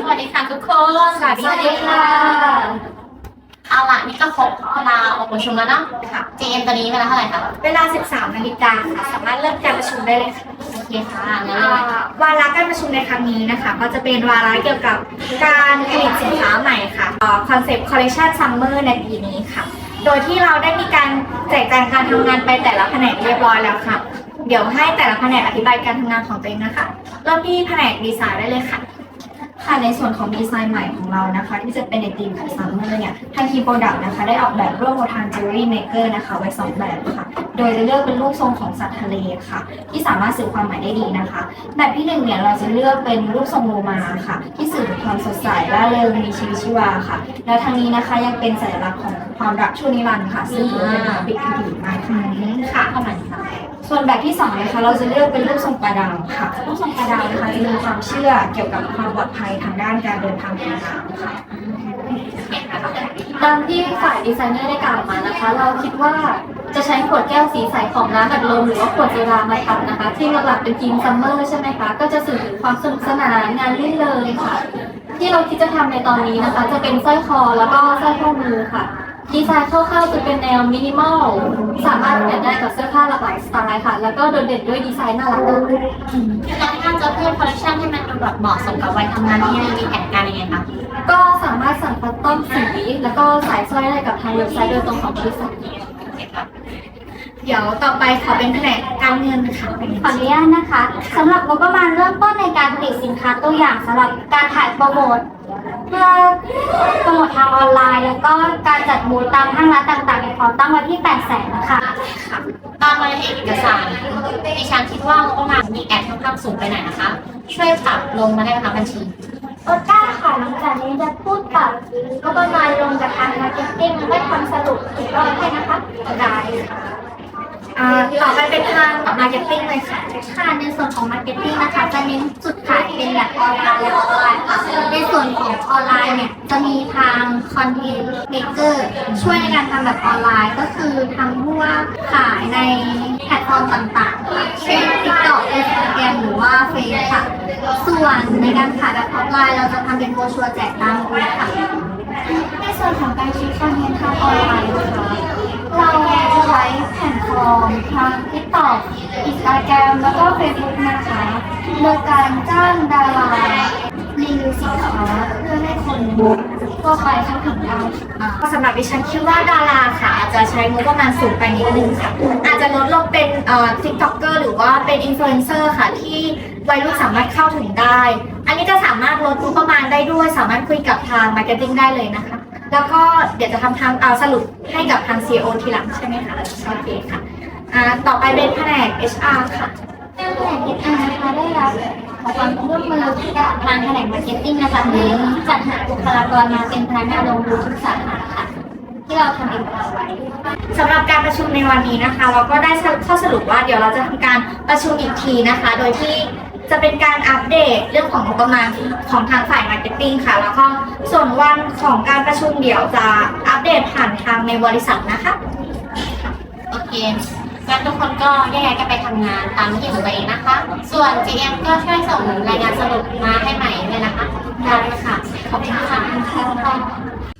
สวัสดีค่ะทุกคน สวัสดีค่ะเอาล่ะนี่ก็ครบเวลาออกประชุมแล้วเนาะค่ะ JM ตอนนี้เวลาเท่าไหร่คะเวลา 13นาฬิกาค่ะ สามารถเริ่มการประชุมได้เลยค่ะโอเคค่ะงั้นอ่าวาระการประชุมในครั้งนี้นะคะ ก็จะเป็นวาระเกี่ยวกับการผลิตสินค้าใหม่ค่ะคอนเซปต์ collection summer ในปีนี้ค่ะ โดยที่เราได้มีการแจกแจงการทำงานไปแต่ละแผนกเรียบร้อยแล้วค่ะ เดี๋ยวให้แต่ละแผนกอธิบายการทำงานของตัวเองนะคะ เริ่มที่แผนกดีไซน์ได้เลยค่ะค่ะ ในส่วนของดีไซน์ใหม่ของเรานะคะ ที่จะเป็นในธีมของซัมเมอร์เนี่ยทางทีมโปรดักต์นะคะได้ออกแบบร่วมกับทาง Jewelry Maker นะคะ ไว้สองแบบค่ะ โดยจะเลือกเป็นรูปทรงของสัตว์ทะเลค่ะ ที่สามารถสื่อความหมายได้ดีนะคะ แบบที่หนึ่งเนี่ยเราจะเลือกเป็นรูปทรงโลมาค่ะ ที่สื่อถึงความสดใสร่าเริงมีชีวิตชีวาค่ะ แล้วทางนี้นะคะยังเป็นสัญลักษณ์ของความรักชั่วนิรันดร์ค่ะซึ่งถือเป็นความปิดที่ดีมากค่ะค่ะเข้ามาค่ะส่วน แบบที่สองนะคะเราจะเลือกเป็นรูปทรงปลาดาวค่ะรูปทรงปลาดาวนะคะจะมีความเชื่อเกี่ยวกับความปลอดภัยทางด้านการเดินทางทางน้ำค่ะตามที่ฝ่ายดีไซเนอร์ได้กล่าวมานะคะ เราคิดว่าจะใช้ขวดแก้วสีใสของน้ำอัดลมหรือว่าขวดโซดามาทำนะคะ ที่หลักๆเป็นธีมซัมเมอร์ใช่ไหมคะก็จะสื่อถึงความสนุกสนานงานลื่นเริงค่ะ ที่เราคิดจะทำในตอนนี้นะคะ จะเป็นสร้อยคอแล้วก็สร้อยข้อมือค่ะ ดีไซน์คร่าวๆจะเป็นแนวมินิมอลสามารถแมทได้กับเสื้อผ้าหลา ค่ะ แล้วก็โดดเด่นด้วยดีไซน์น่ารักน่ารักแล้วถ้าจะเพิ่มคอลเลคชันให้มันดูแบบเหมาะสมกับวัยทำงานนี่มีแผนการยังไงคะก็สามารถสั่งคัสตอมสีแล้วก็สายสร้อยได้กับทางเว็บไซต์โดยตรงของบริษัทเดี๋ยวต่อไปขอเป็นแผนกการเงินค่ะขออนุญาตนะคะสำหรับงบประมาณเริ่มต้นในการผลิตสินค้าตัวอย่างสำหรับการถ่ายโปรโมทเพื่อโปรโมททางออนไลน์ แล้วก็การจัดบูธตามห้างร้านต่างๆในพร้อมตั้งไว้ที่8 0 0 0 0นะคะ ตามรายละเอียดเอกสารดิฉันคิดว่างบประมาณมีแอดค่อนข้างสูงไปหน่อยนะคะ ช่วยปรับลงมาได้ไหมคะบัญชีก็ได้ค่ะหลังจากนี้จะพูดกับก็ประมาณลงกับทางมาร์เก็ตติ้งแล้วก็ทำสรุปอีกรอบให้นะคะได้ค่ะอ่าต่อไปเป็นทาง มาร์เก็ตติ้งเลยค่ะค่ะในส่วนของมาร์เก็ตติ้งนะคะจะเน้นจุดขายเป็นแบบออนไลน์และออนไลน์ค่ะในส่วนของออนไลน์เนี่ยจะมีทางคอนเทนต์เมเกอร์ช่วยในการทำแบบออนไลน์ ก็คือทำพวกขายในแพลตฟอร์มต่างๆค่ะเช่น TikTok Instagram หรือว่าเฟซค่ะ ส่วนในการขายแบบออนไลน์ เราจะทำเป็นโบรชัวร์แจกตามบูธค่ะในส่วนของการคิดคอนเทนต์ทางออนไลน์นะคะเราจะใช้แผ่นฟอร์มทาง TikTok Instagram แล้วก็ Facebook นะคะโดยการจ้างดารารีวิวสินค้าเพื่อให้คนทั่วไปเข้าถึงได้สำหรับดิฉันคิดว่าดาราค่ะ อาจจะใช้งบประมาณสูงไปนิดนึงค่ะ อาจจะลดลงเป็นเอ่อทิกต็อกเกอร์หรือว่าเป็นอินฟลูเอนเซอร์ค่ะที่วัยรุ่นสามารถเข้าถึงได้ อันนี้จะสามารถลดงบประมาณได้ด้วย สามารถคุยกับทางมาร์เก็ตติ้งได้เลยนะคะ แล้วก็เดี๋ยวจะทำทางเอาสรุปให้กับทาง CEO ทีหลังใช่ไหมคะโอเคค่ะ อ่าต่อไปเป็นแผนก HR ค่ะแผนก HR นะคะได้รับความร่วมมือจากทางแผนกมาร์เก็ตติ้งนะคะที่จัดหาบุคลากรมาเป็นพนักงานลงทุนทุกสาขาค่ะ ที่เราทำเองเอาไว้สำหรับการประชุมในวันนี้นะคะ เราก็ได้ข้อสรุปว่าเดี๋ยวเราจะทำการประชุมอีกทีนะคะ โดยที่จะเป็นการอัปเดตเรื่องของงบประมาณของทางฝ่ายมาร์เก็ตติ้งค่ะ แล้วก็ส่วนวันของการประชุมเดี๋ยวจะอัปเดตผ่านทางในบริษัทนะคะ โอเค งั้นทุกคนก็แยกย้ายกันไปทำงานตามที่ของตัวเองนะคะ ส่วน GM ก็ช่วยส่งรายงานสรุปมาให้ใหม่ด้วยนะคะได้ค่ะขอบคุณค่ะ